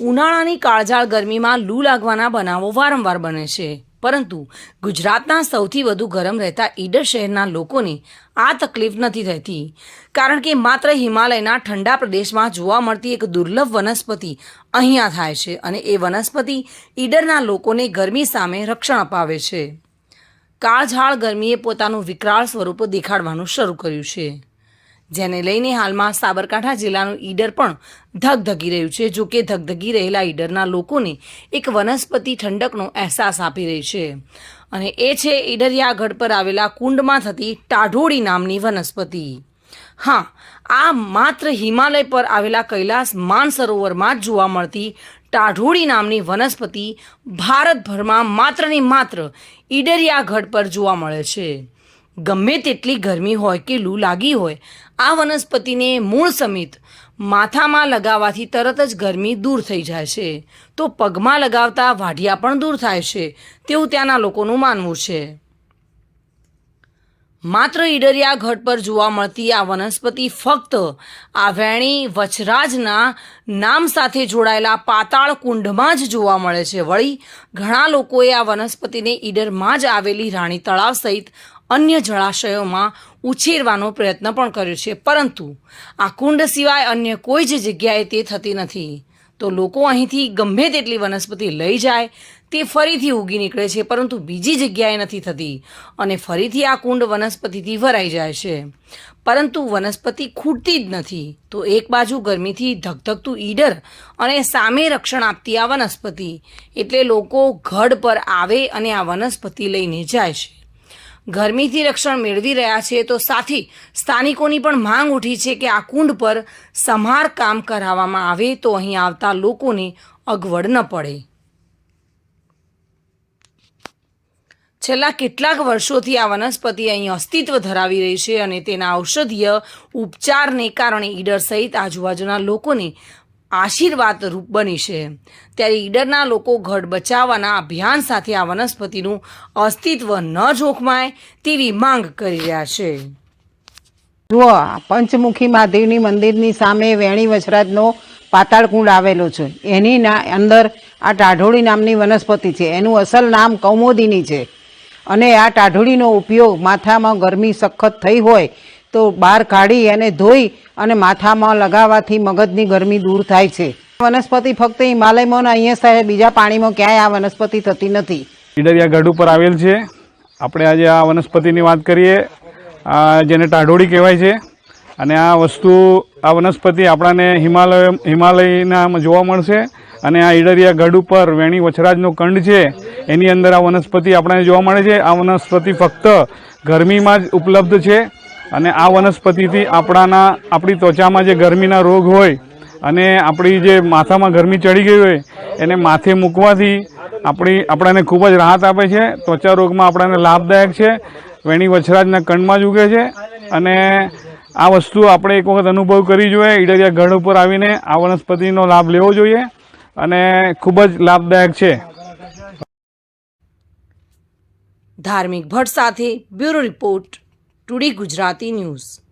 ઉનાળાની કાળઝાળ ગરમીમાં લૂ લાગવાના બનાવો વારંવાર બને છે. પરંતુ ગુજરાતના સૌથી વધુ ગરમ રહેતા ઈડર શહેરના લોકોને આ તકલીફ નથી રહેતી. કારણ કે માત્ર હિમાલયના ઠંડા પ્રદેશમાં જોવા મળતી એક દુર્લભ વનસ્પતિ અહીંયા થાય છે અને એ વનસ્પતિ ઈડરના લોકોને ગરમી સામે રક્ષણ અપાવે છે. કાળઝાળ ગરમીએ પોતાનું વિકરાળ સ્વરૂપ દેખાડવાનું શરૂ કર્યું છે. જેને લઈને હાલમાં સાબરકાંઠા જિલ્લાનું ઈડર પણ ધગધગી રહ્યું છે જો કે ધગધગી રહેલા ઈડરના લોકોને એક વનસ્પતિ ઠંડકનો અહેસાસ આપી રહી છે. અને એ છે ઈડરિયા ગઢ પર આવેલા કુંડમાં થતી ટાઢોળી નામની વનસ્પતિ. હા, આ માત્ર હિમાલય પર આવેલા કૈલાસ માનસરોવરમાં જ જોવા મળતી ટાઢોળી નામની વનસ્પતિ ભારતભરમાં માત્ર ને માત્ર ઈડરિયા ગઢ પર જોવા મળે છે. ગમે તેટલી ગરમી હોય કે લૂ લાગી હોય, આ વનસ્પતિને મૂળ સમિત માથામાં લગાવવાથી તરત જ ગરમી દૂર થઈ જાય છે. તો પગમાં લગાવતા વાઢિયા પણ દૂર થાય છે. તેવું ત્યાંના લોકોનું માનવું છે. માત્ર ઈડરિયા ઘટ પર જોવા મળતી આ વનસ્પતિ ફક્ત આ વેણી વચરાજના નામ સાથે જોડાયેલા પાતાળ કુંડમાં જ જોવા મળે છે. વળી ઘણા લોકોએ આ વનસ્પતિને ઈડરમાં જ આવેલી રાણી તળાવ સહિત અન્ય જળાશયોમાં ઉછેરવાનો પ્રયત્ન પણ કર્યો છે. પરંતુ આ કુંડ સિવાય અન્ય કોઈ જ જગ્યાએ તે થતી નથી. તો લોકો અહીંથી ગમે તેટલી વનસ્પતિ લઈ જાય, તે ફરીથી ઉગી નીકળે છે, પરંતુ બીજી જગ્યાએ નથી થતી અને ફરીથી આ કુંડ વનસ્પતિથી ભરાઈ જાય છે. પરંતુ વનસ્પતિ ખૂટતી જ નથી. તો એક બાજુ ગરમીથી ધગધગતું ઈડર અને સામે રક્ષણ આપતી આ વનસ્પતિ. એટલે લોકો ગઢ પર આવે અને આ વનસ્પતિ લઈને જાય છે. ગરમીથી રક્ષણ મેળવી રહ્યા છે, તો સાથી સ્થાનિકોની પણ માંગ ઉઠી છે કે આ કુંડ પર સમાર કામ કરાવવામાં આવે તો અહીં આવતા લોકોને અગવડ ન પડે. છેલ્લા કેટલાક વર્ષોથી આ વનસ્પતિ અહીં અસ્તિત્વ ધરાવી રહી છે અને તેના ઔષધીય ઉપચારને કારણે ઈડર સહિત આજુબાજુના લોકોને આશીર્વાદ રૂપ બની છે. ત્યારે ઈડરના લોકો ઘડ બચાવવાના અભિયાન સાથે આ વનસ્પતિનું અસ્તિત્વ ન જોખમાય તેવી માંગ કરી રહ્યા છે. જુઓ પંચમુખી મહાદેવની મંદિરની સામે વેણી વસરાજનો પાતાળકુંડ આવેલો છે. એની અંદર આ ટાઢોળી નામની વનસ્પતિ છે. એનું અસલ નામ કૌમોદિની છે. અને આ ટાઢોળીનો ઉપયોગ માથામાં ગરમી સખત થઈ હોય તો બહાર કાઢી અને ધોઈ અને માથામાં લગાવવાથી મગજની ગરમી દૂર થાય છે. વનસ્પતિ ફક્ત હિમાલયમાં અહીંયા સાહેબ બીજા પાણીમાં ક્યાંય આ વનસ્પતિ થતી નથી. ઈડરિયા ગઢ ઉપર આવેલ છે. આપણે આજે આ વનસ્પતિની વાત કરીએ. જેને ટાઢોળી કહેવાય છે. અને આ વસ્તુ, આ વનસ્પતિ આપણાને હિમાલય હિમાલયના જોવા મળશે. અને આ ઈડરિયા ગઢ ઉપર વેણી વછરાજનો કંડ છે. એની અંદર આ વનસ્પતિ આપણને જોવા મળે છે. આ વનસ્પતિ ફક્ત ગરમીમાં જ ઉપલબ્ધ છે. અને આ વનસ્પતિથી આપણાના, આપણી ત્વચામાં જે ગરમીના રોગ હોય અને આપણી જે માથામાં ગરમી ચડી ગઈ હોય, એને માથે મૂકવાથી આપણી, આપણાને ખૂબ જ રાહત આપે છે. ત્વચા રોગમાં આપણાને લાભદાયક છે. વેણી વછરાજના કંડમાં જ ઉગે છે. અને આ વસ્તુ આપણે એક વખત અનુભવ કરી જોઈએ. ઈડરિયા ગઢ ઉપર આવીને આ વનસ્પતિનો લાભ લેવો જોઈએ અને ખૂબ જ લાભદાયક છે. ધાર્મિક ભટ્ટ સાથે bureau report. Today Gujarati news.